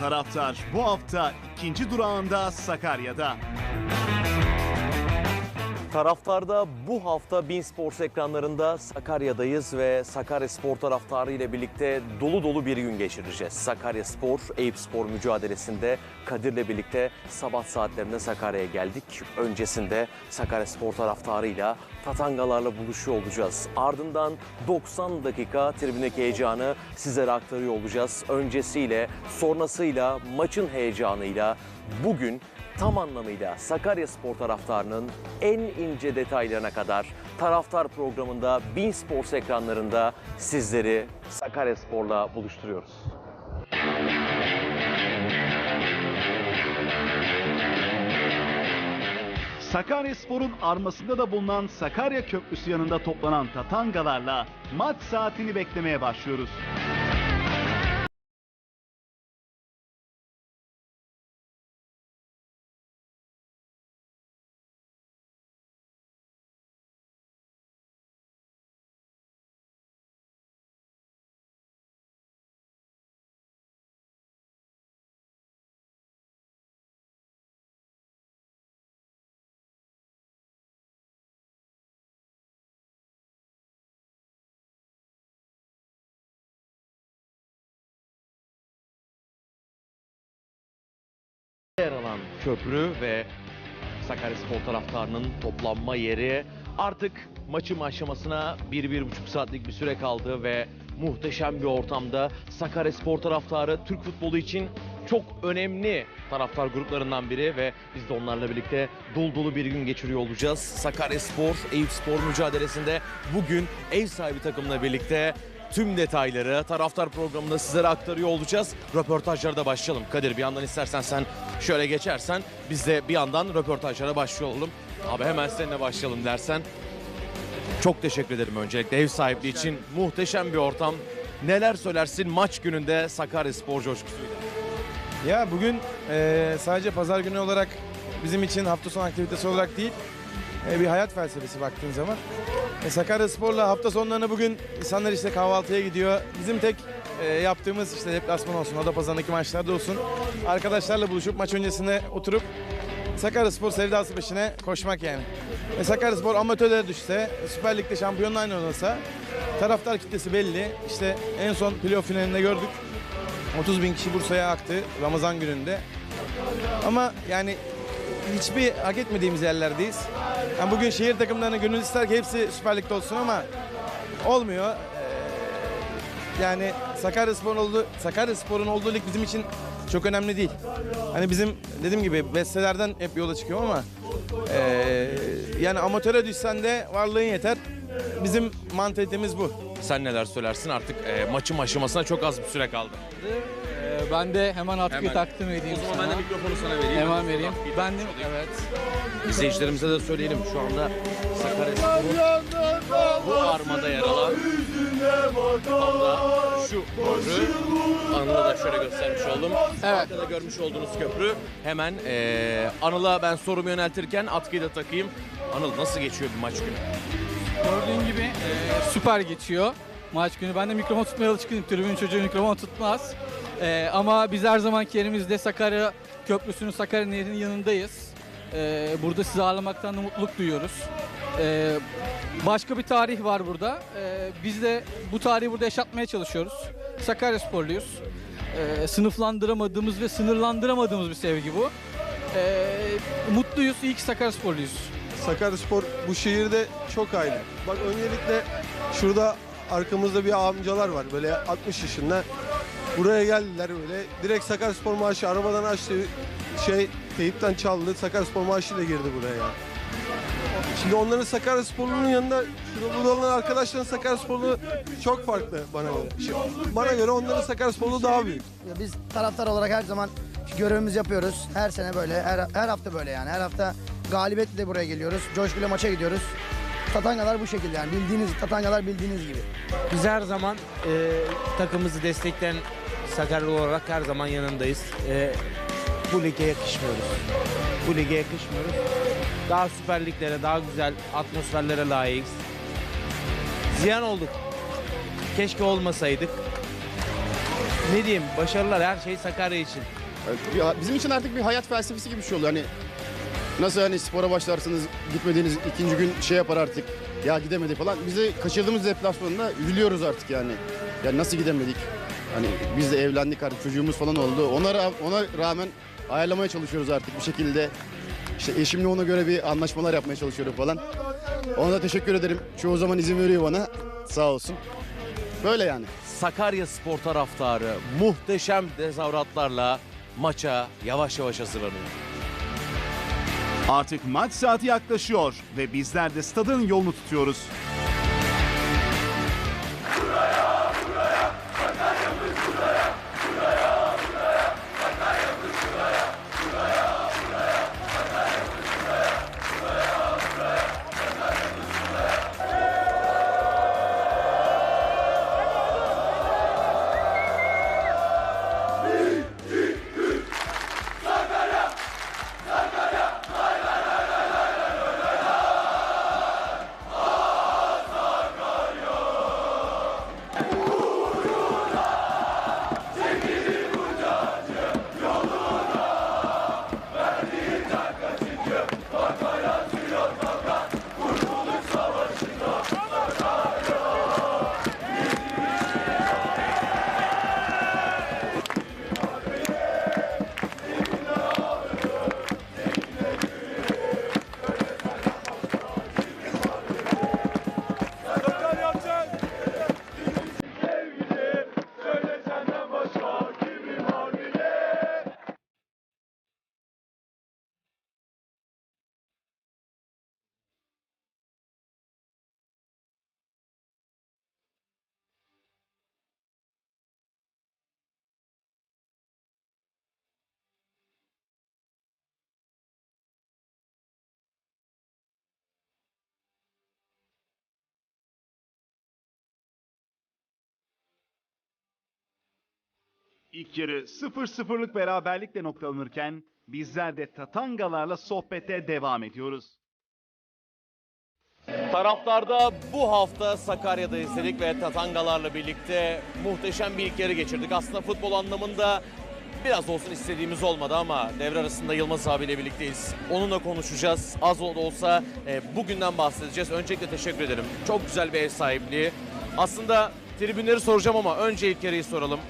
Taraftar bu hafta ikinci durağında Sakarya'da. Taraftarda bu hafta Bin Sports ekranlarında Sakarya'dayız ve Sakarya Spor taraftarı ile birlikte dolu dolu bir gün geçireceğiz. Sakarya Spor, Eyüp Spor mücadelesinde Kadir'le birlikte sabah saatlerinde Sakarya'ya geldik. Öncesinde Sakarya Spor taraftarıyla Tatangalarla buluşuyor olacağız. Ardından 90 dakika tribündeki heyecanı sizlere aktarıyor olacağız. Öncesiyle, sonrasıyla, maçın heyecanıyla bugün tam anlamıyla Sakarya Spor taraftarının en ince detaylarına kadar taraftar programında Bin Sports ekranlarında sizleri Sakarya Spor'la buluşturuyoruz. Sakarya Spor'un armasında da bulunan Sakarya Köprüsü yanında toplanan tatangalarla maç saatini beklemeye başlıyoruz. Yer alan köprü ve Sakarya Spor taraftarının toplanma yeri artık maçın aşamasına 1-1,5 saatlik bir süre kaldı ve muhteşem bir ortamda Sakarya Spor taraftarı Türk futbolu için çok önemli taraftar gruplarından biri ve biz de onlarla birlikte dolu dolu bir gün geçiriyor olacağız. Sakarya Spor, Eyüp Spor mücadelesinde bugün ev sahibi takımla birlikte tüm detayları taraftar programında sizlere aktarıyor olacağız. Röportajlara da başlayalım. Kadir bir yandan istersen sen şöyle geçersen biz de bir yandan röportajlara başlayalım. Abi hemen seninle başlayalım dersen. Çok teşekkür ederim öncelikle ev sahipliği için. Muhteşem bir ortam. Neler söylersin maç gününde Sakarya Spor coşkusuyla? Ya bugün eee, sadece pazar günü olarak bizim için hafta sonu aktivitesi olarak değil, e, bir hayat felsefesi baktığın zaman. E, Sakarya Spor'la hafta sonlarına bugün insanlar işte kahvaltıya gidiyor. Bizim tek e, yaptığımız işte deplasman olsun, o da pazarındaki maçlarda olsun. Arkadaşlarla buluşup maç öncesinde oturup Sakarya Spor sevdası peşine koşmak yani. E, Sakarya Spor amatörlere düşse, Süper Lig'de şampiyonluğa oynanırsa taraftar kitlesi belli. İşte en son playoff finalinde gördük. 30 bin kişi Bursa'ya aktı Ramazan gününde. Ama yani hiçbir hak etmediğimiz yerlerdeyiz. Yani bugün şehir takımlarına gönül ister ki hepsi Süper Lig'de olsun ama olmuyor. Ee, yani Sakarya Spor'un olduğu, Sakarya Spor'un olduğu lig bizim için çok önemli değil. Hani bizim dediğim gibi bestelerden hep yola çıkıyor ama ee, yani amatöre düşsen de varlığın yeter. Bizim mantalitemiz bu. Sen neler söylersin artık e, maçın aşamasına çok az bir süre kaldı. Ee, ben de hemen atkıyı Hemen. takdim edeyim sana. mikrofonu sana vereyim. Hemen vereyim. Ben de evet. İzleyicilerimize de söyleyelim şu anda Sakarya bu armada yer alan Hatta şu köprü Anıl'a da şöyle göstermiş oldum. Evet. Arkada görmüş olduğunuz köprü. Hemen eee Anıl'a ben sorumu yöneltirken atkıyı da takayım. Anıl nasıl geçiyor bir maç günü? Gördüğün gibi e, süper geçiyor maç günü. Ben de mikrofon tutmaya alışkınım. Tribün çocuğu mikrofon tutmaz. E, ama biz her zamanki yerimizde Sakarya Köprüsü'nün Sakarya Nehri'nin yanındayız. E, burada sizi ağırlamaktan da mutluluk duyuyoruz. E, başka bir tarih var burada. E, biz de bu tarihi burada yaşatmaya çalışıyoruz. Sakarya sporluyuz. E, sınıflandıramadığımız ve sınırlandıramadığımız bir sevgi bu. E, mutluyuz. İyi ki Sakarya sporluyuz. Sakaryaspor bu şehirde çok ayrı. Bak öncelikle şurada arkamızda bir amcalar var böyle 60 yaşında. Buraya geldiler böyle. Direkt Sakaryaspor maaşı arabadan açtı. Şey teyipten çaldı. Sakaryaspor maaşıyla girdi buraya ya. Şimdi onların Sakaryasporlu'nun yanında şurada burada olan arkadaşların Sakaryasporlu çok farklı bana göre. Şimdi bana göre onların Sakaryasporlu daha büyük. Ya Biz taraftar olarak her zaman görevimizi yapıyoruz. Her sene böyle, her, her hafta böyle yani. Her hafta galibiyetle de buraya geliyoruz. Coşkuyla maça gidiyoruz. Tatangalar bu şekilde yani bildiğiniz tatangalar bildiğiniz gibi. Biz her zaman e, takımımızı destekleyen Sakaryalı olarak her zaman yanındayız. E, bu lige yakışmıyoruz. Bu lige yakışmıyoruz. Daha süper liglere, daha güzel atmosferlere layığız. Ziyan olduk. Keşke olmasaydık. ne diyeyim başarılar her şey Sakarya için. Bizim için artık bir hayat felsefesi gibi bir şey oluyor. Hani nasıl hani spora başlarsınız gitmediğiniz ikinci gün şey yapar artık ya gidemedik falan. Biz kaçırdığımız deplasmanında üzülüyoruz artık yani. Yani nasıl gidemedik? Hani biz de evlendik artık çocuğumuz falan oldu. Ona ona rağmen ayarlamaya çalışıyoruz artık bir şekilde. İşte eşimle ona göre bir anlaşmalar yapmaya çalışıyorum falan. Ona da teşekkür ederim. Çoğu zaman izin veriyor bana. Sağ olsun. Böyle yani. Sakarya Spor taraftarı muhteşem tezahüratlarla maça yavaş yavaş hazırlanıyor. Artık maç saati yaklaşıyor ve bizler de stadın yolunu tutuyoruz. İlk yarı 0-0'lık beraberlikle noktalanırken bizler de Tatangalarla sohbete devam ediyoruz. Taraftarda bu hafta Sakarya'da izledik ve Tatangalarla birlikte muhteşem bir ilk yarı geçirdik. Aslında futbol anlamında biraz olsun istediğimiz olmadı ama devre arasında Yılmaz abiyle birlikteyiz. Onunla konuşacağız. Az da olsa e, bugünden bahsedeceğiz. Öncelikle teşekkür ederim. Çok güzel bir ev sahipliği. Aslında tribünleri soracağım ama önce ilk yarıyı soralım.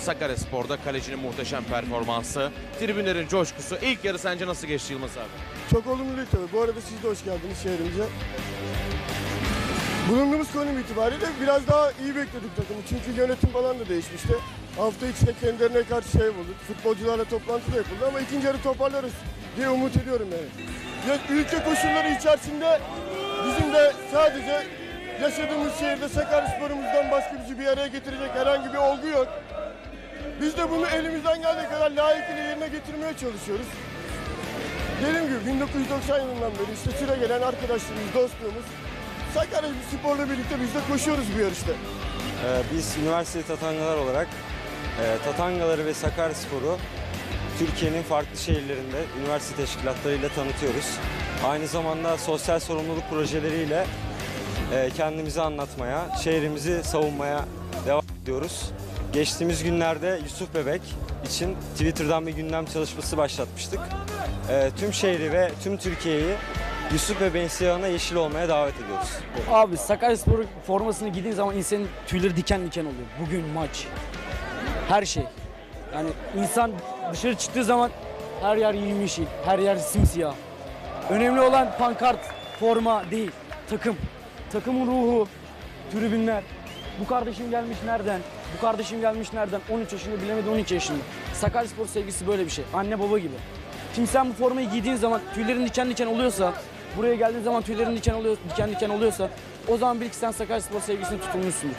Sakaryaspor'da kalecinin muhteşem performansı, tribünlerin coşkusu. İlk yarı sence nasıl geçti Yılmaz abi? Çok olumlu değil tabii. Bu arada siz de hoş geldiniz şehrimize. Bulunduğumuz konum itibariyle biraz daha iyi bekledik takımı. Çünkü yönetim falan da değişmişti. Hafta içinde kendilerine karşı şey bulduk. Futbolcularla toplantı da yapıldı ama ikinci yarı toparlarız diye umut ediyorum yani. Ya, ülke koşulları içerisinde bizim de sadece yaşadığımız şehirde Sakaryaspor'umuzdan başka bizi bir araya getirecek herhangi bir olgu yok. Biz de bunu elimizden geldiği kadar layıkıyla yerine getirmeye çalışıyoruz. Dediğim gibi 1990 yılından beri işte süre gelen arkadaşlarımız, dostluğumuz. Sakarya Spor'la birlikte biz de koşuyoruz bu yarışta. Ee, Biz üniversite tatangalar olarak e, Tatangaları ve Sakaryaspor'u Türkiye'nin farklı şehirlerinde üniversite teşkilatlarıyla tanıtıyoruz. Aynı zamanda sosyal sorumluluk projeleriyle e, kendimizi anlatmaya, şehrimizi savunmaya devam ediyoruz. Geçtiğimiz günlerde Yusuf Bebek için Twitter'dan bir gündem çalışması başlatmıştık. E, Tüm şehri ve tüm Türkiye'yi Yusuf Bebek'in siyahına yeşil olmaya davet ediyoruz. Abi Sakaryaspor formasını giydiğin zaman insanın tüyleri diken diken oluyor. Bugün maç. Her şey. Yani insan dışarı çıktığı zaman her yer yemyeşil, her yer simsiyah. Önemli olan pankart, forma değil, takım. Takımın ruhu, tribünler. Bu kardeşim gelmiş nereden? Bu kardeşim gelmiş nereden? 13 yaşında bilemedi 12 yaşında. Sakaryaspor sevgisi böyle bir şey. Anne baba gibi. Şimdi sen bu formayı giydiğin zaman tüylerin diken diken oluyorsa, buraya geldiğin zaman tüylerin diken oluyor, diken diken oluyorsa o zaman bil ki sen Sakaryaspor sevgisine tutulmuşsundur.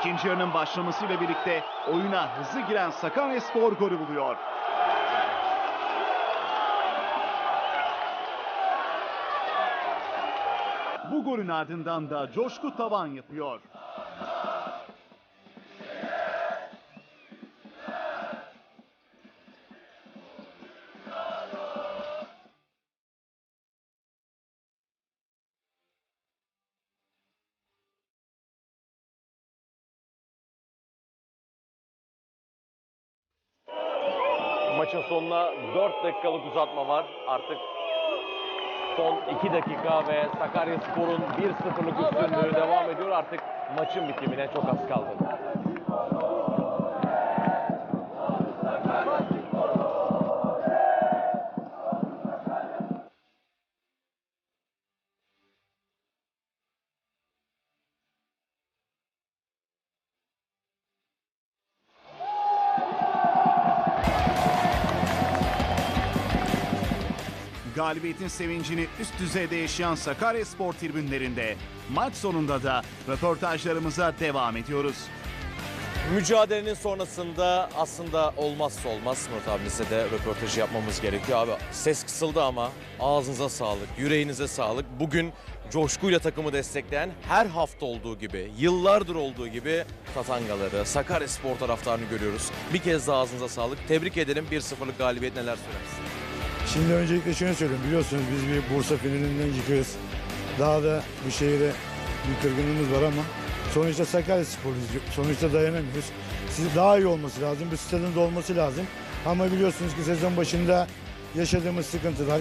İkinci yarının başlamasıyla birlikte oyuna hızlı giren Sakaryaspor golü buluyor. Bu golün ardından da coşku tavan yapıyor. Maçın sonuna 4 dakikalık uzatma var. Artık son 2 dakika ve Sakaryaspor'un 1-0'lık üstünlüğü devam ediyor. Artık maçın bitimine çok az kaldı. Galibiyetin sevincini üst düzeyde yaşayan Sakaryaspor tribünlerinde maç sonunda da röportajlarımıza devam ediyoruz. Mücadelenin sonrasında aslında olmazsa olmaz Murat abimizle de röportajı yapmamız gerekiyor. Abi ses kısıldı ama ağzınıza sağlık, yüreğinize sağlık. Bugün coşkuyla takımı destekleyen her hafta olduğu gibi, yıllardır olduğu gibi Tatangaları, Sakaryaspor taraftarını görüyoruz. Bir kez daha ağzınıza sağlık. Tebrik edelim. 1-0'lık galibiyet neler söylersiniz? Şimdi öncelikle şunu söyleyeyim. Biliyorsunuz biz bir Bursa finalinden çıkıyoruz. Daha da bu şehire bir kırgınlığımız var ama sonuçta Sakarya Spor'uz. Sonuçta dayanamıyoruz. Siz daha iyi olması lazım. Bu stadın dolması lazım. Ama biliyorsunuz ki sezon başında yaşadığımız sıkıntılar,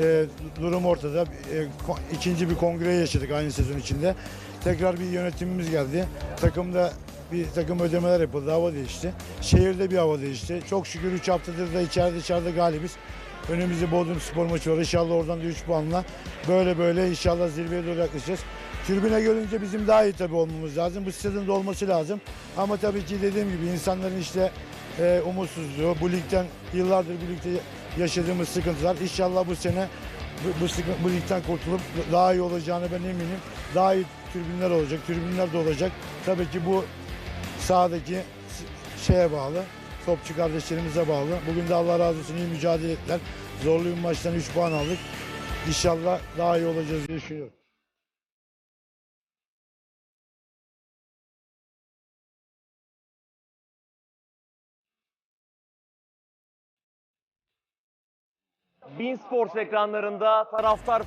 e, durum ortada. E, ikinci bir kongre yaşadık aynı sezon içinde. Tekrar bir yönetimimiz geldi. Takımda bir takım ödemeler yapıldı, hava değişti. Şehirde bir hava değişti. Çok şükür 3 haftadır da içeride dışarıda galibiz. Önümüzde Bodrum Spor maçı var. İnşallah oradan da 3 puanla böyle böyle inşallah zirveye doğru yaklaşacağız. Tribüne görünce bizim daha iyi tabii olmamız lazım. Bu stadın olması lazım. Ama tabii ki dediğim gibi insanların işte e, umutsuzluğu, bu ligden yıllardır bu ligde yaşadığımız sıkıntılar. İnşallah bu sene bu, bu, bu ligden kurtulup daha iyi olacağını ben eminim. Daha iyi tribünler olacak, tribünler de olacak. Tabii ki bu sahadaki şeye bağlı, topçu kardeşlerimize bağlı. Bugün de Allah razı olsun iyi mücadele ettiler. Zorlu bir maçtan 3 puan aldık. İnşallah daha iyi olacağız diye düşünüyorum. Bein Sports ekranlarında taraftar